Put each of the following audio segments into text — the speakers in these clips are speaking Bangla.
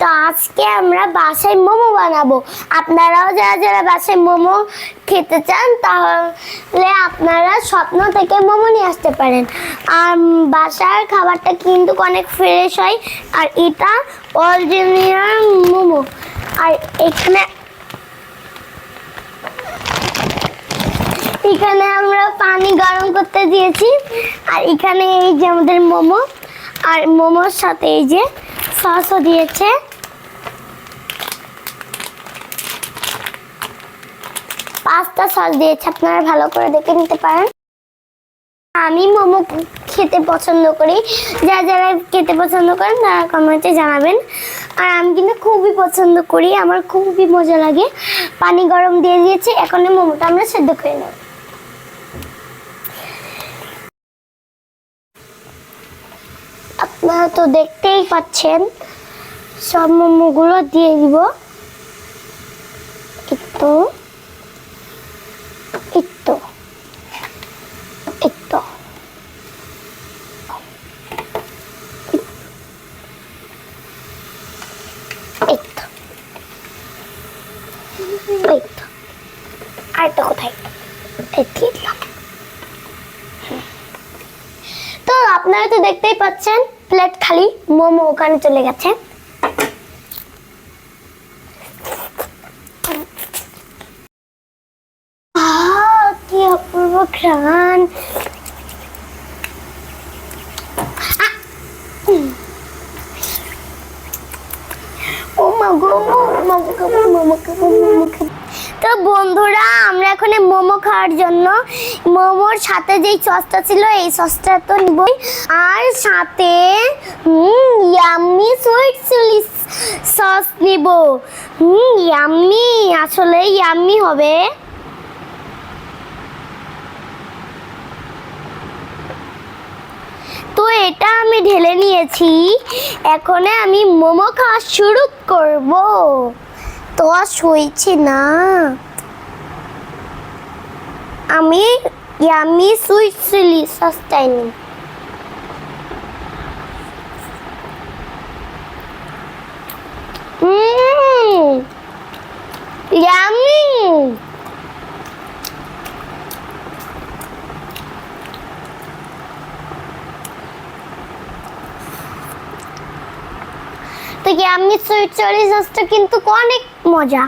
তো আজকে আমরা বাসায় মোমো বানাবো। আপনারাও যারা যারা বাসায় মোমো খেতে চান, তাহলে আপনারা স্বপ্ন থেকে মোমো নিয়ে আসতে পারেন। আর বাসার খাবারটা কিন্তু অনেক ফ্রেশ হয়, আর এটা অরিজিনাল মোমো। আর এখানে এখানে আমরা পানি গরম করতে দিয়েছি, আর এখানে এই যে আমাদের মোমো, আর মোমোর সাথে এই যে সসও দিয়েছে। পাঁচটা সস দিয়েছে, আপনারা ভালো করে দেখে নিতে পারেন। আমি মোমো খেতে পছন্দ করি। যারা যারা খেতে পছন্দ করেন, তারা কমেন্টে জানাবেন। আর আমি কিন্তু খুবই পছন্দ করি, আমার খুবই মজা লাগে। পানি গরম দিয়ে দিয়েছি, এখন মোমোটা আমরা সেদ্ধ করে নেব। আপনারা তো দেখতেই পাচ্ছেন। সব মোমোগুলো দিয়ে দিব। একটু একটু একটু। কোথায়? তো আপনারা তো দেখতেই পাচ্ছেন প্লেট খালি মোমো ওখানে চলে গেছে অপূর্ব ঘ্রাণ। ও মা গো, মোমো মোমো খাব, মোমো। তো বন্ধুরা, আমরা এখন মোমো খাওয়ার জন্য। মোমোর সাথে যেই সসটা ছিল, এই সসটা তো নিবই। আর সাথে ইয়াম্মি সুইট চিলি সস নিব। হুম ইয়াম্মি আসলে ইয়াম্মি হবে। তো এটা আমি ঢেলে নিয়েছি। এখন আমি মোমো খাওয়া শুরু করব। তো হয়েছে না। আমি ইয়ামি সুইট চিলি সসটাই নিই তো ইয়াম্মি সুইট চলি সসটা কিন্তু অনেক মজা।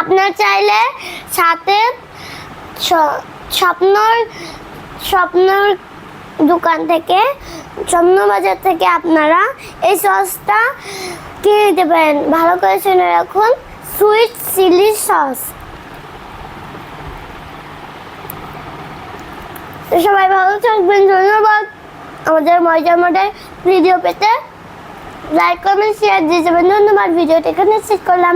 আপনার চাইলে সাথে স্বপ্নর স্বপ্নর দোকান থেকে স্বপ্ন বাজার থেকে আপনারা এই সসটা কিনে নিতে পারেন। ভালো করে শুনে রাখুন সুইট চিলি সস সবাই ভালো থাকবেন, ধন্যবাদ। আমাদের মজা মজার ভিডিও পেতে লাইক কমেন্ট শেয়ার দিয়ে যাবেন ধন্যবাদ ভিডিওটা এখানে শেষ করলাম